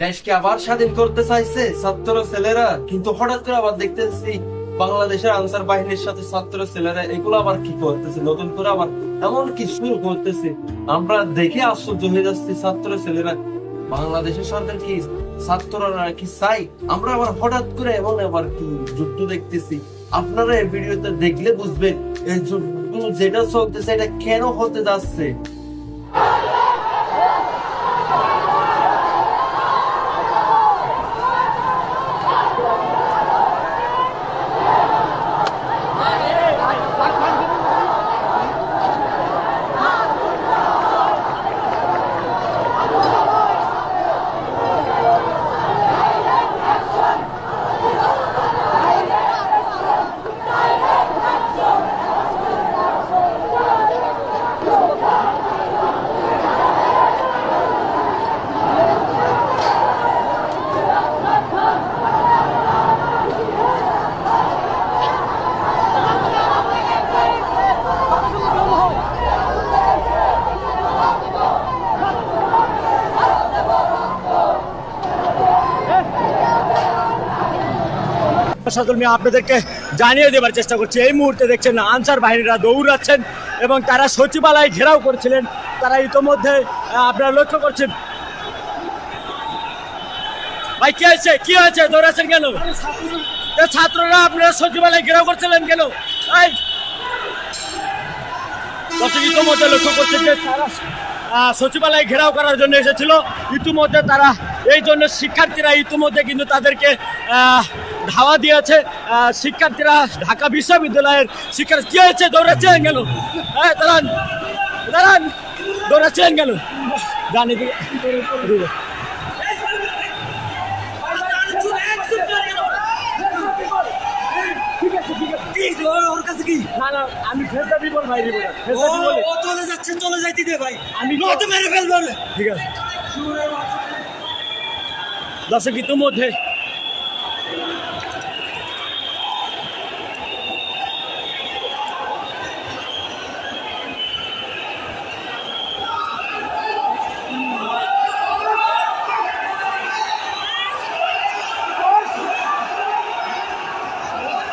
দেশকে আবার স্বাধীন করতে চাইছে ছাত্র ছেলেরা। কিন্তু হঠাৎ করে আবার দেখতেছি বাংলাদেশের আনসার বাহিনীর সাথে ছাত্র ছেলেরা এগুলো আবার কি করতেছে, নতুন করে আবার এমন কি শুরু করতেছে। আমরা দেখে আশ্চর্য হয়ে যাচ্ছি ছাত্র ছেলেরা। বাংলাদেশের সরকার কি ছাত্ররা কি চাই? আমরা আবার হঠাৎ করে এমন আবার কি যুদ্ধ দেখতেছি। আপনারা এই ভিডিওতে দেখলে বুঝবেন, এই যুদ্ধ যেটা চলতেছে এটা কেন হতে যাচ্ছে? সাদুল আপনাদেরকে জানিয়ে দেবার চেষ্টা করছি। এই মুহূর্তে দেখছেন আনসার বাহিনীরা দৌড়াচ্ছেন এবং তারা সচিবালয় ঘেরাও করেছিলেন। তারা ইতোমধ্যে আপনারা লক্ষ্য করছেন। ভাই কি হয়েছে? কি হয়েছে? দৌড়াচ্ছেন কেন? ছাত্ররা আপনারা সচিবালয় ঘেরাও করছিলেন কেন! ইতোমধ্যে লক্ষ্য করছেন যে তারা সচিবালয় ঘেরাও করার জন্য এসেছিল। ইতিমধ্যে তারা এই জন্য শিক্ষার্থীরা ইতিমধ্যে কিন্তু তাদেরকে আহ, ধাওয়া দিয়েছে শিক্ষার্থীরা ঢাকা বিশ্ববিদ্যালয়ের শিক্ষার্থী কি হয়েছে? দৌড়াচ্ছেন গেল হ্যাঁ দাঁড়ান দাঁড়ান দৌড়াচ্ছেন গেল জানি আমি চলে যাচ্ছে চলে যাইতে দে ভাই। আমি নয়তো মেরে ফেলব। ঠিক আছে। দর্শক ইতিমধ্যে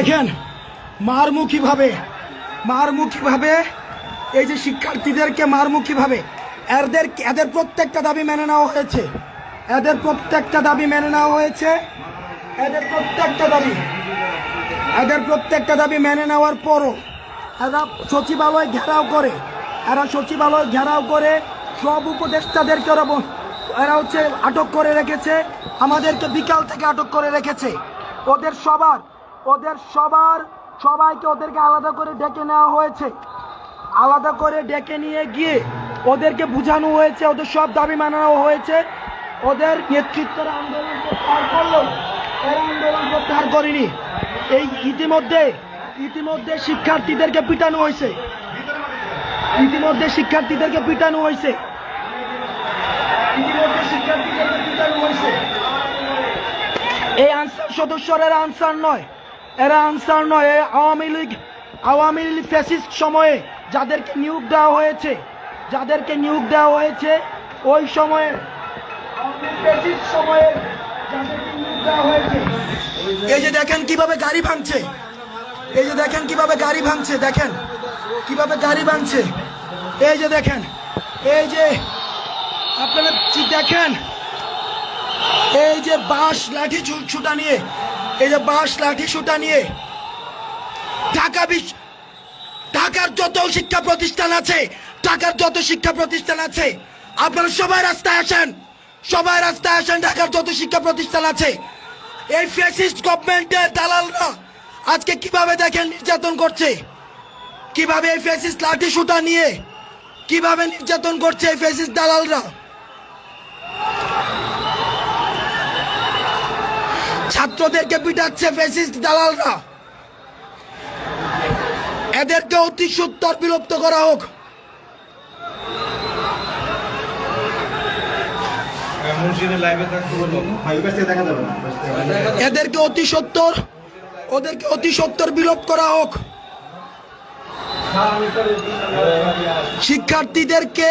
দেখেন মারমুখীভাবে মারমুখীভাবে এই যে শিক্ষার্থীদেরকে মারমুখীভাবে এদের এদের প্রত্যেকটা দাবি মেনে নেওয়া হয়েছে। এদের প্রত্যেকটা দাবি মেনে নেওয়া হয়েছে। এদের প্রত্যেকটা দাবি, এদের প্রত্যেকটা দাবি মেনে নেওয়ার পরও এরা সচিবালয় ঘেরাও করে। এরা সচিবালয় ঘেরাও করে সব উপদেষ্টাদেরকে ওরা এরা হচ্ছে আটক করে রেখেছে। আমাদেরকে বিকাল থেকে আটক করে রেখেছে। ওদের সবার ওদের সবার, সবাইকে ওদেরকে আলাদা করে ডেকে নেওয়া হয়েছে। আলাদা করে ডেকে নিয়ে গিয়ে ওদেরকে বোঝানো হয়েছে, ওদের সব দাবি মানানো হয়েছে। ওদের নেতৃত্বরা আন্দোলন প্রত্যাহার করল। এরা আন্দোলন প্রত্যাহার করেনি। এই ইতিমধ্যে ইতিমধ্যে শিক্ষার্থীদেরকে পিটানো হয়েছে। ইতিমধ্যে শিক্ষার্থীদেরকে পিটানো হয়েছে। ইতিমধ্যে শিক্ষার্থীদেরকে পিটানো হয়েছে। এই আনসার সদস্যরা আনসার নয়। এরা আনসার নয় আওয়ামী লীগ আওয়ামী লীগ ফ্যাসিস্ট সময়ে যাদেরকে নিয়োগ দেওয়া হয়েছে, যাদেরকে নিয়োগ দেওয়া হয়েছে, ওই সময়ে ফ্যাসিস্ট সময়ে নিয়োগ দেওয়া হয়েছে। এই যে দেখেন কীভাবে গাড়ি ভাঙছে, এই যে দেখেন কীভাবে গাড়ি ভাঙছে, দেখেন কীভাবে গাড়ি ভাঙছে। এই যে দেখেন, এই যে আপনারা দেখেন, এই যে বাঁশ, লাঠি ছুটা নিয়ে এই যে বাঁশ, লাঠি ছুটা নিয়ে ঢাকা বিশ্ব ঢাকার যত শিক্ষা প্রতিষ্ঠান আছে, ঢাকার যত শিক্ষা প্রতিষ্ঠান আছে, আপনারা সবাই রাস্তায় আসেন, সবাই রাস্তায় আসেন, ঢাকার যত শিক্ষা প্রতিষ্ঠান আছে। এই ফ্যাসিস্ট গভর্নমেন্টের দালালরা আজকে কীভাবে দেখেন নির্যাতন করছে? কীভাবে এই ফ্যাসিস্ট লাঠি, সুতা নিয়ে কীভাবে নির্যাতন করছে এই ফ্যাসিস্ট দালালরা? ছাত্রদেরকে পিটাচ্ছে ফেসিস্ট দালালরা। এদেরকে অতি সত্তর বিলুপ্ত করা হোক। এদেরকে অতি সত্তর ওদেরকে অতি সত্তর বিলোপ করা হোক। শিক্ষার্থীদেরকে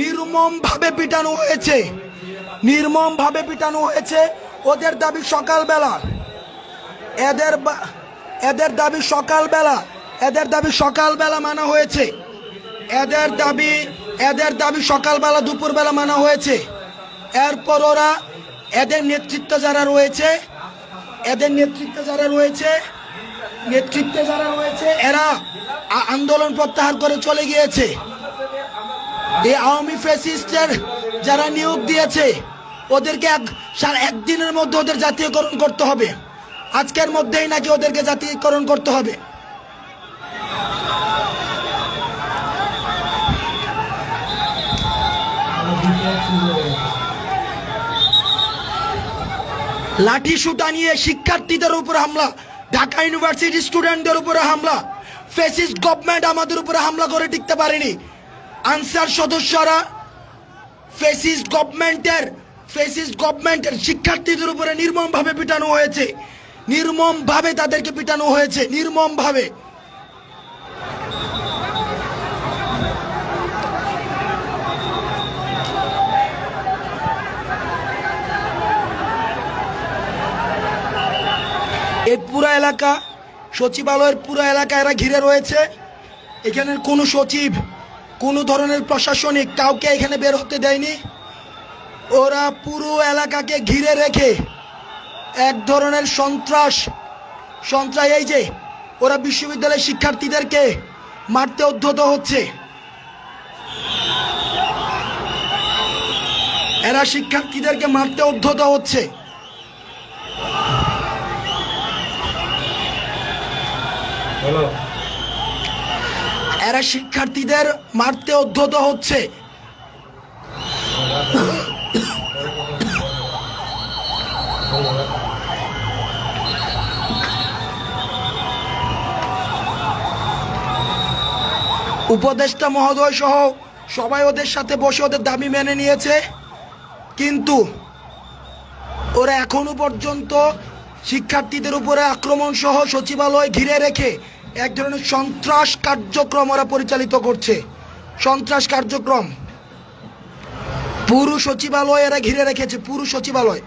নির্মম ভাবে পিটানো হয়েছে। নির্মম ভাবে পিটানো হয়েছে। ওদের দাবি সকালবেলা। এদের এদের দাবি সকালবেলা। এদের দাবি সকালবেলা মানা হয়েছে। এদের দাবি এদের দাবি সকালবেলা দুপুরবেলা মানা হয়েছে। এরপর ওরা এদের নেতৃত্ব যারা রয়েছে, এদের নেতৃত্বে যারা রয়েছে, নেতৃত্বে যারা রয়েছে, এরা আন্দোলন প্রত্যাহার করে চলে গিয়েছে। এই আওয়ামী ফেসিস্টের যারা নিয়োগ দিয়েছে ওদেরকে এক একদিনের মধ্যে ওদের জাতীয়করণ করতে হবে। আজকের মধ্যেই নাকি ওদেরকে জাতীয়করণ করতে হবে। লাঠি সুটা নিয়ে শিক্ষার্থীদের উপরে হামলা, ঢাকা ইউনিভার্সিটি স্টুডেন্টদের উপরে হামলা ফেসিস্ট গভর্নমেন্ট আমাদের উপরে হামলা করে টিকতে পারেনি। আনসার সদস্যরা ফেসিস্ট গভর্নমেন্টের ফেসিস্ট গভর্নমেন্টের শিক্ষার্থীদের উপরে নির্মমভাবে পিটানো হয়েছে। নির্মমভাবে তাদেরকে পিটানো হয়েছে। নির্মমভাবে। এই পুরো এলাকা, সচিবালয়ের পুরো এলাকা এরা ঘিরে রয়েছে। এখানের কোনো সচিব, কোনো ধরনের প্রশাসনিক কাউকে এখানে বের হতে দেয়নি। ওরা পুরো এলাকাকে ঘিরে রেখে এক ধরনের সন্ত্রাস সন্ত্রাস এই যে ওরা বিশ্ববিদ্যালয়ের শিক্ষার্থীদেরকে মারতে উদ্ধত হচ্ছে। এরা শিক্ষার্থীদেরকে মারতে উদ্ধত হচ্ছে। এরা শিক্ষার্থীদের মারতে উদ্ধত হচ্ছে। উপদেষ্টা মহোদয় সহ সবাই ওদের সাথে বসে ওদের দাবি মেনে নিয়েছে। কিন্তু ওরা এখনও পর্যন্ত শিক্ষার্থীদের উপরে আক্রমণ সহ সচিবালয় ঘিরে রেখে এক ধরনের সন্ত্রাস কার্যক্রম ওরা পরিচালিত করছে। সন্ত্রাস কার্যক্রম। পুরো সচিবালয় এরা ঘিরে রেখেছে, পুরো সচিবালয়।